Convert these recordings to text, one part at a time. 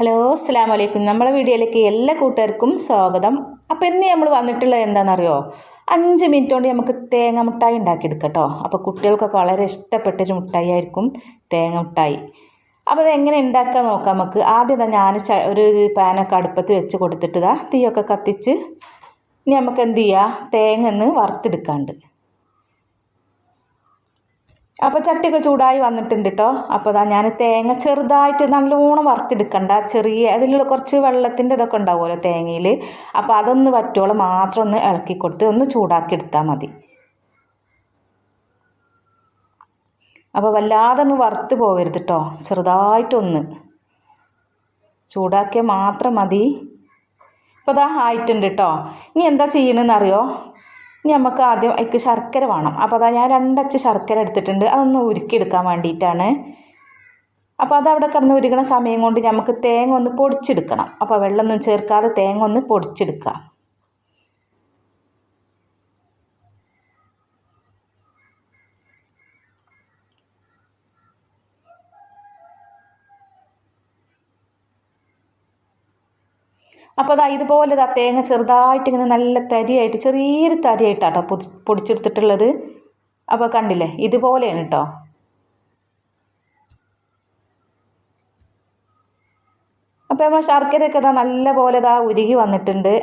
Hello അസ്സാം വലൈക്കും നമ്മളെ വീഡിയോയിലേക്ക് എല്ലാ കൂട്ടുകാർക്കും സ്വാഗതം. അപ്പോൾ ഇന്ന് നമ്മൾ വന്നിട്ടുള്ളത് എന്താണെന്നറിയോ? അഞ്ച് മിനിറ്റ് കൊണ്ട് നമുക്ക് തേങ്ങ മിഠായി ഉണ്ടാക്കിയെടുക്കാം കേട്ടോ അപ്പോൾ കുട്ടികൾക്കൊക്കെ വളരെ ഇഷ്ടപ്പെട്ടൊരു മിഠായി ആയിരിക്കും തേങ്ങ മിഠായി അപ്പോൾ അതെങ്ങനെ ഉണ്ടാക്കാൻ നോക്കാം നമുക്ക്? ആദ്യം തന്നെ ഞാൻ ഒരു പാനൊക്കെ അടുപ്പത്ത് വെച്ച് കൊടുത്തിട്ട് ഇതാ തീയൊക്കെ കത്തിച്ച് ഇനി നമുക്ക് എന്ത് ചെയ്യുക തേങ്ങ ഒന്ന് വറുത്തെടുക്കാണ്ട് അപ്പോൾ ചട്ടിയൊക്കെ ചൂടായി വന്നിട്ടുണ്ട് കേട്ടോ അപ്പോൾ അതാ ഞാൻ തേങ്ങ ചെറുതായിട്ട് നല്ലോണം വറുത്തെടുക്കണ്ട. ചെറിയ അതിലുള്ള കുറച്ച് വെള്ളത്തിന്റെ ഇതൊക്കെ ഉണ്ടാവുമല്ലോ തേങ്ങയിൽ. അപ്പോൾ അതൊന്ന് വറ്റോളം. മാത്രം ഒന്ന് ഇളക്കി കൊടുത്ത് ഒന്ന് ചൂടാക്കി എടുത്താൽ മതി. അപ്പോൾ വല്ലാതെ ഒന്ന് വറുത്ത് പോകരുത് കേട്ടോ ചെറുതായിട്ടൊന്ന്. ചൂടാക്കിയാൽ മാത്രം മതി. അപ്പോൾ അതാ ആയിട്ടുണ്ട് കേട്ടോ ഇനി എന്താ ചെയ്യണമെന്ന് അറിയോ ഇനി നമുക്ക് ആദ്യം അതിക്ക് ശർക്കര വേണം. അപ്പോൾ അതാ ഞാൻ രണ്ടച്ച് ശർക്കര എടുത്തിട്ടുണ്ട്. അതൊന്ന് ഉരുക്കിയെടുക്കാൻ വേണ്ടിയിട്ടാണ്. അപ്പോൾ അതവിടെ കിടന്ന് ഉരുകണ സമയം കൊണ്ട് നമുക്ക് തേങ്ങ ഒന്ന് പൊടിച്ചെടുക്കണം. അപ്പോൾ വെള്ളമൊന്നും ചേർക്കാതെ തേങ്ങ ഒന്ന് പൊടിച്ചെടുക്കാം. അപ്പോൾ അതാ ഇതുപോലെ ഇതാ തേങ്ങ ചെറുതായിട്ട് ഇങ്ങനെ നല്ല തരിയായിട്ട് ചെറിയൊരു തരിയായിട്ടാട്ടോ പൊതി പൊടിച്ചെടുത്തിട്ടുള്ളത്. അപ്പോൾ കണ്ടില്ലേ ഇതുപോലെയാണ് കേട്ടോ അപ്പോൾ നമ്മൾ ശർക്കരയൊക്കെ ഇതാ നല്ല പോലെ ഇതാ ഉരുകി വന്നിട്ടുണ്ട്.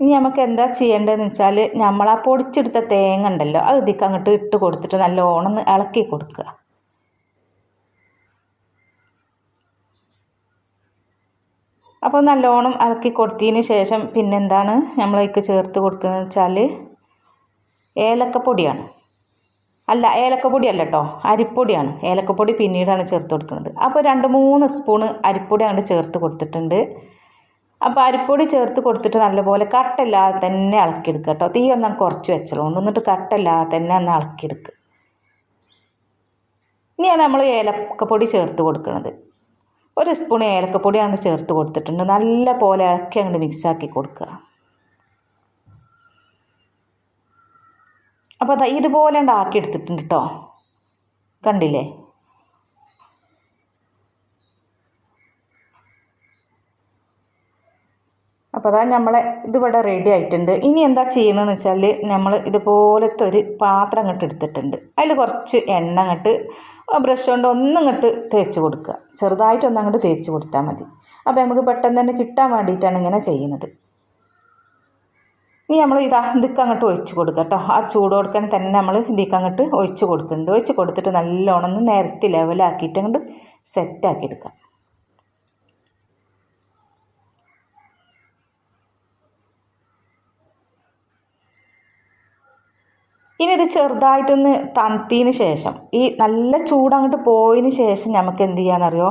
ഇനി നമുക്ക് എന്താ ചെയ്യേണ്ടതെന്ന് വെച്ചാൽ നമ്മൾ ആ പൊടിച്ചെടുത്ത തേങ്ങ ഉണ്ടല്ലോ അത് ഇതിക്ക് അങ്ങോട്ട് ഇട്ട് കൊടുത്തിട്ട് നല്ലോണം ഇളക്കി കൊടുക്കുക. അപ്പോൾ നല്ലോണം ഇളക്കി കൊടുത്തതിന് ശേഷം പിന്നെന്താണ് നമ്മളേക്ക് ചേർത്ത് കൊടുക്കുന്നത് വെച്ചാൽ ഏലക്കപ്പൊടിയാണ്. അല്ല ഏലക്കപ്പൊടി അല്ല കേട്ടോ അരിപ്പൊടിയാണ്. ഏലക്കപ്പൊടി പിന്നീടാണ് ചേർത്ത് കൊടുക്കുന്നത്. അപ്പോൾ രണ്ട് മൂന്ന് സ്പൂണ് അരിപ്പൊടി അങ്ങോട്ട് ചേർത്ത് കൊടുത്തിട്ടുണ്ട്. അപ്പോൾ അരിപ്പൊടി ചേർത്ത് കൊടുത്തിട്ട് നല്ലപോലെ കട്ടല്ലാതെ തന്നെ ഇളക്കിയെടുക്കുക കേട്ടോ തീ ഒന്നാണ് കുറച്ച് വെച്ചോളൂ എന്നിട്ട് കട്ടല്ലാതെ തന്നെ ഒന്ന് ഇളക്കിയെടുക്കുക. ഇനിയാണ് നമ്മൾ ഏലക്കപ്പൊടി ചേർത്ത് കൊടുക്കുന്നത്. ഒരു സ്പൂൺ ഏലക്കപ്പൊടിയാണ് ചേർത്ത് കൊടുത്തിട്ടുണ്ട്. നല്ല പോലെ ഇളക്കി അങ്ങോട്ട് മിക്സാക്കി കൊടുക്കുക. അപ്പോൾ അതാ ഇതുപോലെ ഉണ്ടാക്കി എടുത്തിട്ടുണ്ട് കേട്ടോ കണ്ടില്ലേ? അപ്പോൾ അതാ നമ്മളെ ഇതിവിടെ റെഡി ആയിട്ടുണ്ട്. ഇനി എന്താ ചെയ്യണമെന്ന് വെച്ചാൽ നമ്മൾ ഇതുപോലത്തെ ഒരു പാത്രം അങ്ങോട്ട് എടുത്തിട്ടുണ്ട്. അതിൽ കുറച്ച് എണ്ണ അങ്ങോട്ട് ബ്രഷ് കൊണ്ട് ഒന്നും അങ്ങോട്ട് തേച്ച് കൊടുക്കുക. ചെറുതായിട്ടൊന്നും അങ്ങോട്ട് തേച്ച് കൊടുത്താൽ മതി. അപ്പോൾ നമുക്ക് പെട്ടെന്ന് തന്നെ കിട്ടാൻ വേണ്ടിയിട്ടാണ് ഇങ്ങനെ ചെയ്യുന്നത്. ഇനി നമ്മൾ ഇതാ ഇതിക്ക് അങ്ങോട്ട് ഒഴിച്ച് കൊടുക്കുക കേട്ടോ. ആ ചൂട് കൊടുക്കാൻ തന്നെ നമ്മൾ ഇതിക്ക് അങ്ങോട്ട് ഒഴിച്ച് കൊടുക്കുന്നുണ്ട്. ഒഴിച്ച് കൊടുത്തിട്ട് നല്ലോണം നേരത്തെ ലെവലാക്കിയിട്ട് അങ്ങോട്ട് സെറ്റാക്കി എടുക്കാം. ഇനി ഇത് ചെറുതായിട്ടൊന്ന് തണുത്തതിന് ശേഷം ഈ നല്ല ചൂടങ്ങോട്ട് പോയതിന് ശേഷം നമുക്ക് എന്ത് ചെയ്യാമെന്നറിയോ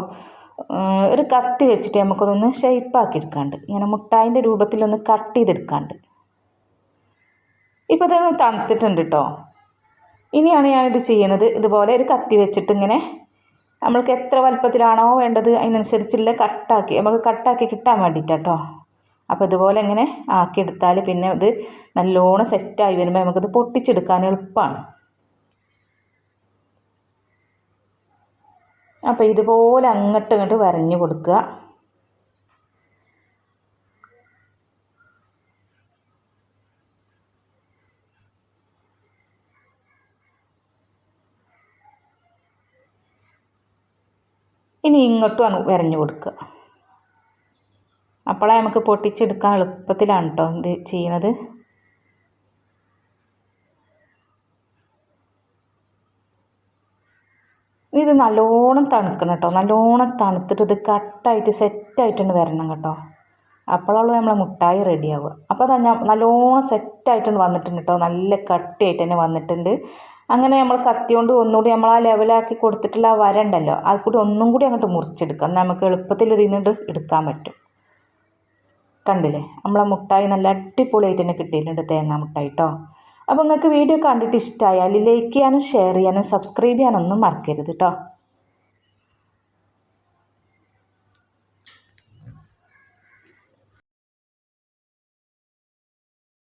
ഒരു കത്തി വെച്ചിട്ട് നമുക്കതൊന്ന് ഷെയ്പ്പാക്കി എടുക്കാണ്ട് ഇങ്ങനെ മുട്ടായിന്റെ രൂപത്തിലൊന്ന് കട്ട് ചെയ്തെടുക്കാണ്ട്. ഇപ്പോൾ ഇതൊന്ന് തണുത്തിട്ടുണ്ട് കേട്ടോ ഇനിയാണ് ഞാനിത് ചെയ്യണത് ഇതുപോലെ ഒരു കത്തി വെച്ചിട്ട് ഇങ്ങനെ നമ്മൾക്ക് എത്ര വലുപ്പത്തിലാണോ വേണ്ടത് അതിനനുസരിച്ചുള്ള കട്ടാക്കി നമുക്ക് കട്ടാക്കി കിട്ടാൻ വേണ്ടിയിട്ടാട്ടോ അപ്പോൾ ഇതുപോലെ ഇങ്ങനെ ആക്കിയെടുത്താൽ പിന്നെ ഇത് നല്ലോണം സെറ്റായി വരുമ്പോൾ നമുക്കത് പൊട്ടിച്ചെടുക്കാൻ എളുപ്പമാണ് അപ്പോൾ ഇതുപോലെ അങ്ങോട്ട് ഇങ്ങോട്ട് വരഞ്ഞു കൊടുക്കുക. ഇനി ഇങ്ങോട്ടും വരഞ്ഞു കൊടുക്കുക. അപ്പോഴേ നമുക്ക് പൊട്ടിച്ചെടുക്കാൻ എളുപ്പത്തിലാണ് കേട്ടോ ഇത് ചെയ്യണത്. ഇത് നല്ലോണം തണുക്കണം കേട്ടോ നല്ലോണം തണുത്തിട്ട് ഇത് കട്ടായിട്ട് സെറ്റായിട്ടുണ്ട് വരണം കേട്ടോ. അപ്പോഴുള്ളൂ നമ്മളെ മുട്ടായി റെഡിയാവുക. അപ്പോൾ അതാ ഞാൻ നല്ലോണം സെറ്റായിട്ടുണ്ട് വന്നിട്ടുണ്ട് കേട്ടോ നല്ല കട്ടിയായിട്ട് തന്നെ വന്നിട്ടുണ്ട്. അങ്ങനെ നമ്മൾ കത്തി കൊണ്ട് ഒന്നുകൂടി നമ്മൾ ആ ലെവലാക്കി കൊടുത്തിട്ടുള്ള ആ വര ഉണ്ടല്ലോ അത് കൂടി ഒന്നും കൂടി അങ്ങോട്ട് മുറിച്ചെടുക്കാം. നമുക്ക് എളുപ്പത്തിൽ ഇതിൽ നിന്നിട്ട് എടുക്കാൻ പറ്റും. കണ്ടില്ലേ? നമ്മളെ മുട്ടായി നല്ല അടിപൊളിയായിട്ട് തന്നെ കിട്ടിയിട്ടുണ്ട് തേങ്ങാ മുട്ടായി കേട്ടോ അപ്പോൾ നിങ്ങൾക്ക് വീഡിയോ കണ്ടിട്ട് ഇഷ്ടമായാൽ ലൈക്ക് ചെയ്യാനും ഷെയർ ചെയ്യാനും സബ്സ്ക്രൈബ് ചെയ്യാനൊന്നും മറക്കരുത് കേട്ടോ